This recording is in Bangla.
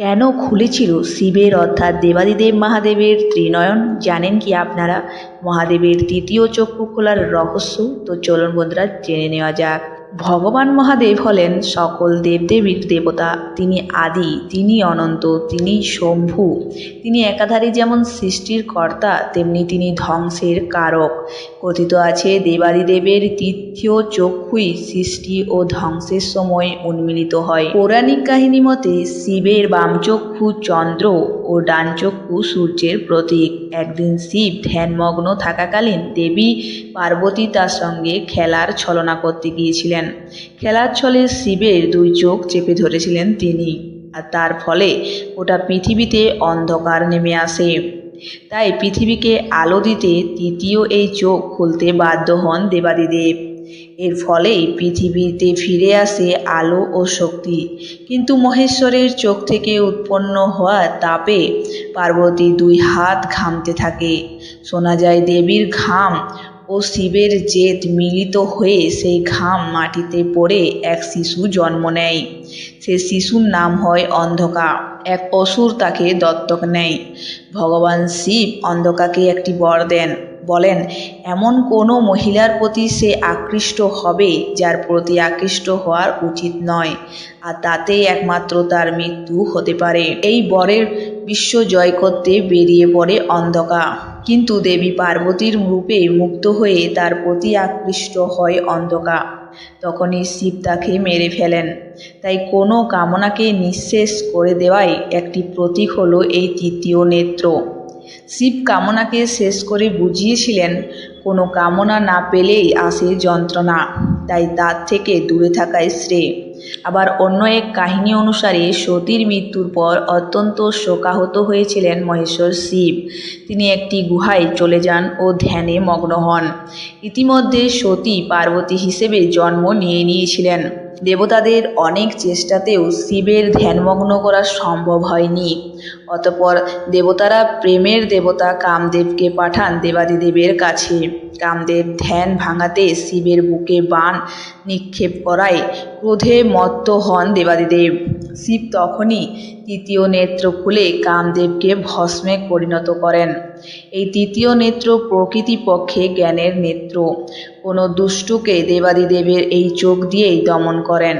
কেন খুলেছিল শিবের অর্থাৎ দেবাদিদেব মহাদেবের ত্রিনয়ন? জানেন কি আপনারা? মহাদেবের তৃতীয় চক্ষু খোলার রহস্য? তো চলুন বন্ধুরা, জেনে নেওয়া যাক। ভগবান মহাদেব হলেন সকল দেবদেবীর দেবতা। তিনি আদি, তিনি অনন্ত, তিনি শম্ভু। তিনি একাধারে যেমন সৃষ্টির কর্তা, তেমনি তিনি ধ্বংসের কারক। কথিত আছে, দেবাদিদেবের তৃতীয় চক্ষুই সৃষ্টি ও ধ্বংসের সময় উন্মিলিত হয়। পৌরাণিক কাহিনী মতে, শিবের বামচক্ষু চন্দ্র ও ডানচক্ষু সূর্যের প্রতীক। একদিন শিব ধ্যানমগ্ন থাকাকালীন দেবী পার্বতী তার সঙ্গে খেলার ছলনা করতে গিয়েছিলেন। খেলার ছলে শিবের দুই চোখ চেপে ধরেছিলেন তিনি, আর তার ফলে গোটা পৃথিবীতে অন্ধকার নেমে আসে। তাই পৃথিবীকে আলো দিতে তৃতীয় এই চোখ খুলতে বাধ্য হন দেবাদিদেব। এর ফলেই পৃথিবীতে ফিরে আসে আলো ও শক্তি। কিন্তু মহেশ্বরের চোখ থেকে উৎপন্ন হওয়া তাপে পার্বতী দুই হাত ঘামতে থাকে। শোনা যায় দেবীর ঘাম ও শিবের জেদ মিলিত হয়ে সেই ঘাম মাটিতে পড়ে এক শিশু জন্ম নেয়। সে শিশুর নাম হয় অন্ধকা এক অসুর তাকে দত্তক নেয়। ভগবান শিব অন্ধকাকে একটি বর দেন। বলেন, এমন কোনো মহিলার প্রতি সে আকৃষ্ট হবে যার প্রতি আকৃষ্ট হওয়ার উচিত নয়, আর তাতেই একমাত্র তার মৃত্যু হতে পারে। এই বরের বিশ্ব জয় করতে বেরিয়ে পড়ে অন্ধকা কিন্তু দেবী পার্বতীর রূপে মুক্ত হয়ে তার প্রতি আকৃষ্ট হয় অন্ধকা তখনই শিব তাকে মেরে ফেলেন। তাই কোনো কামনাকে নিঃশেষ করে দেওয়াই একটি প্রতীক হলো এই তৃতীয় নেত্র। শিব কামনাকে শেষ করে বুঝিয়েছিলেন, কোনো কামনা না পেলেই আসে যন্ত্রণা, তাই তার থেকে দূরে থাকাই শ্রেয়। আবার অন্য এক কাহিনী অনুসারে সতীর মৃত্যুর পর অত্যন্ত শোকাহত হয়েছিলেন মহেশ্বর শিব। তিনি একটি গুহায় চলে যান ও ধ্যানে মগ্ন হন। ইতিমধ্যে সতী পার্বতী হিসেবে জন্ম নিয়ে নিয়েছিলেন। দেবতাদের অনেক চেষ্টাতেও শিবের ধ্যানমগ্ন করা সম্ভব হয়নি। অতপর দেবতারা প্রেমের দেবতা কামদেবকে পাঠান দেবাদিদেবের কাছে। কামদেব ধ্যান ভাঙাতে শিবের বুকে বাণ নিক্ষেপ করায় ক্রোধে মত্ত হন দেবাদিদেব। শিব তখনই তৃতীয় নেত্র খুলে কামদেবকে ভস্মে পরিণত করেন। এই তৃতীয় নেত্র প্রকৃতিপক্ষে জ্ঞানের নেত্র। কোনো দুষ্টুকে দেবাদিদেবের এই চোখ দিয়েই দমন করেন।